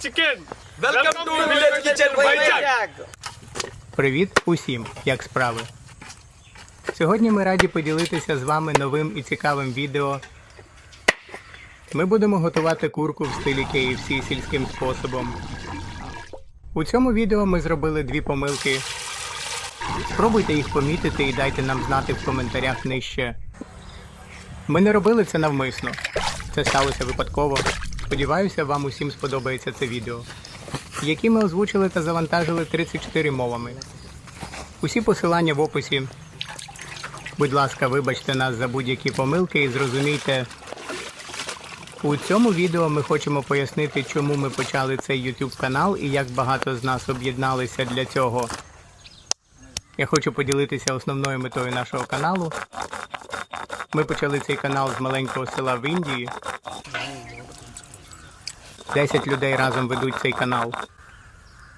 chicken. Welcome to Village Kitchen Vijay. Привіт усім, як справи? Сьогодні ми раді поділитися з вами новим і цікавим відео. Ми будемо готувати курку в стилі KFC сільським способом. У цьому відео ми зробили дві помилки. Спробуйте їх помітити і дайте нам знати в коментарях нижче. Ми не робили це навмисно. Це сталося випадково. Сподіваюся, вам усім сподобається це відео які ми озвучили та завантажили 34 мовами. Усі посилання в описі. Будь ласка, вибачте нас за будь-які помилки і зрозумійте. У цьому відео ми хочемо пояснити, чому ми почали цей YouTube канал і як багато з нас об'єдналися для цього. Я хочу поділитися основною метою нашого каналу. Ми почали цей канал з маленького села в Індії. 10 людей разом ведуть цей канал.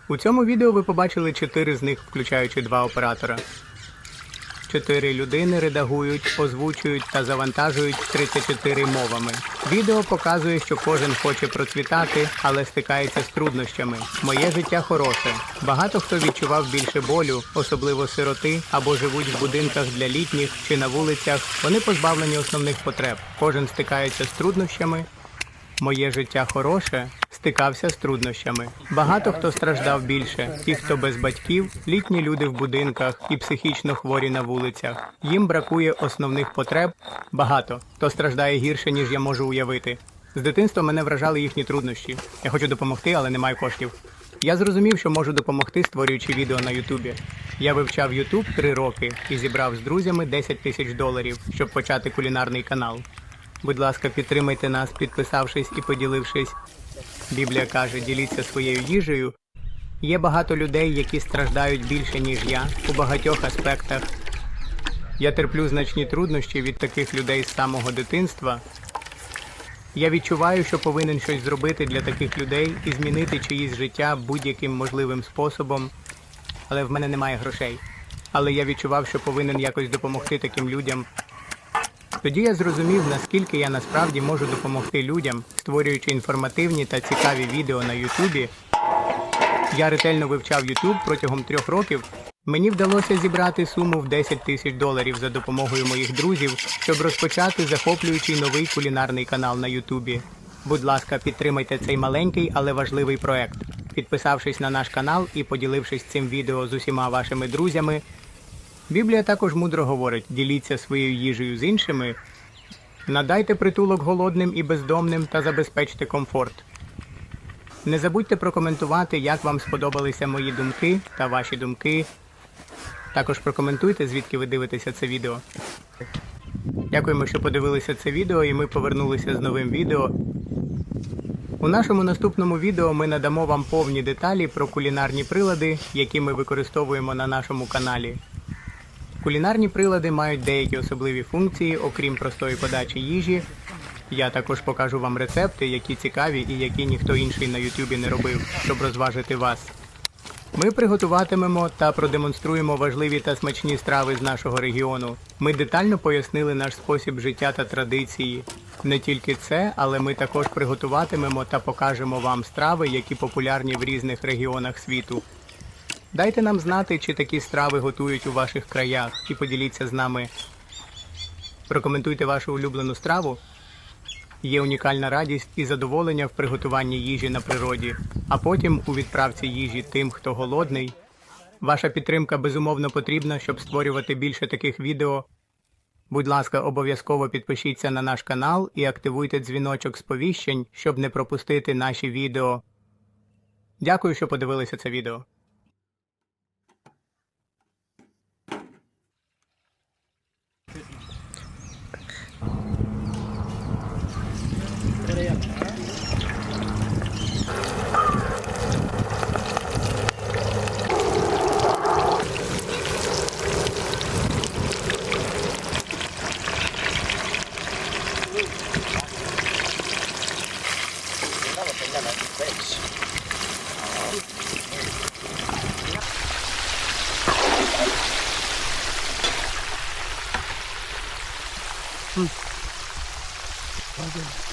У цьому відео ви побачили 4 з них, включаючи два оператора. 4 людини редагують, озвучують та завантажують 34 мовами. Відео показує, що кожен хоче процвітати, але стикається з труднощами. Моє життя хороше. Багато хто відчував більше болю, особливо сироти, або живуть в будинках для літніх чи на вулицях. Вони позбавлені основних потреб. Кожен стикається з труднощами, Моє життя хороше стикався з труднощами. Багато хто страждав більше. Ті, хто без батьків, літні люди в будинках і психічно хворі на вулицях. Їм бракує основних потреб. Багато хто страждає гірше, ніж я можу уявити. З дитинства мене вражали їхні труднощі. Я хочу допомогти, але не маю коштів. Я зрозумів, що можу допомогти, створюючи відео на Ютубі. Я вивчав Ютуб три роки і зібрав з друзями 10 тисяч доларів, щоб почати кулінарний канал. Будь ласка, підтримайте нас, підписавшись і поділившись. Біблія каже, діліться своєю їжею. Є багато людей, які страждають більше, ніж я, у багатьох аспектах. Я терплю значні труднощі від таких людей з самого дитинства. Я відчуваю, що повинен щось зробити для таких людей і змінити чиїсь життя будь-яким можливим способом, але в мене немає грошей. Але я відчував, що повинен якось допомогти таким людям. Тоді я зрозумів, наскільки я насправді можу допомогти людям, створюючи інформативні та цікаві відео на Ютубі. Я ретельно вивчав Ютуб протягом трьох років. Мені вдалося зібрати суму в 10 тисяч доларів за допомогою моїх друзів, щоб розпочати захоплюючий новий кулінарний канал на Ютубі. Будь ласка, підтримайте цей маленький, але важливий проект. Підписавшись на наш канал і поділившись цим відео з усіма вашими друзями, Біблія також мудро говорить: діліться своєю їжею з іншими, надайте притулок голодним і бездомним та забезпечте комфорт. Не забудьте прокоментувати, як вам сподобалися мої думки та ваші думки. Також прокоментуйте, звідки ви дивитеся це відео. Дякуємо, що подивилися це відео, і ми повернулися з новим відео. У нашому наступному відео ми надамо вам повні деталі про кулінарні прилади, які ми використовуємо на нашому каналі. Кулінарні прилади мають деякі особливі функції, окрім простої подачі їжі. Я також покажу вам рецепти, які цікаві і які ніхто інший на Ютубі не робив, щоб розважити вас. Ми приготуватимемо та продемонструємо важливі та смачні страви з нашого регіону. Ми детально пояснили наш спосіб життя та традиції. Не тільки це, але ми також приготуватимемо та покажемо вам страви, які популярні в різних регіонах світу. Дайте нам знати, чи такі страви готують у ваших краях, і поділіться з нами. Прокоментуйте вашу улюблену страву. Є унікальна радість і задоволення в приготуванні їжі на природі, а потім у відправці їжі тим, хто голодний. Ваша підтримка безумовно потрібна, щоб створювати більше таких відео. Будь ласка, обов'язково підпишіться на наш канал і активуйте дзвіночок сповіщень, щоб не пропустити наші відео. Дякую, що подивилися це відео. 응. 맞아.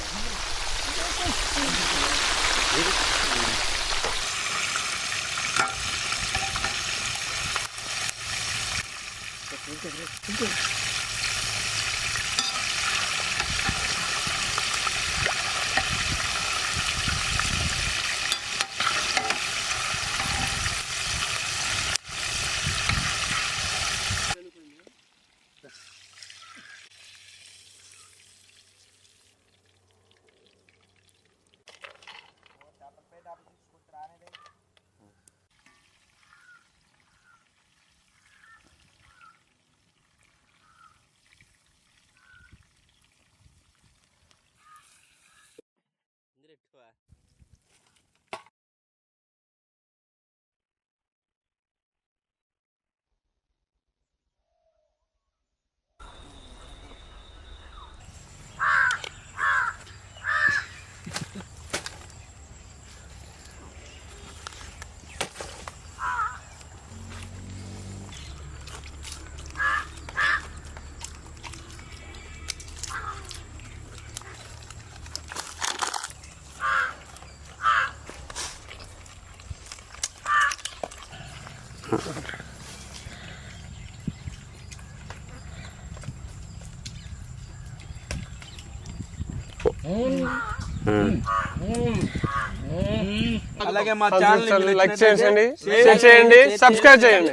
అలాగే మా channel like చేయండి షేర్ చేయండి సబ్స్క్రైబ్ చేయండి.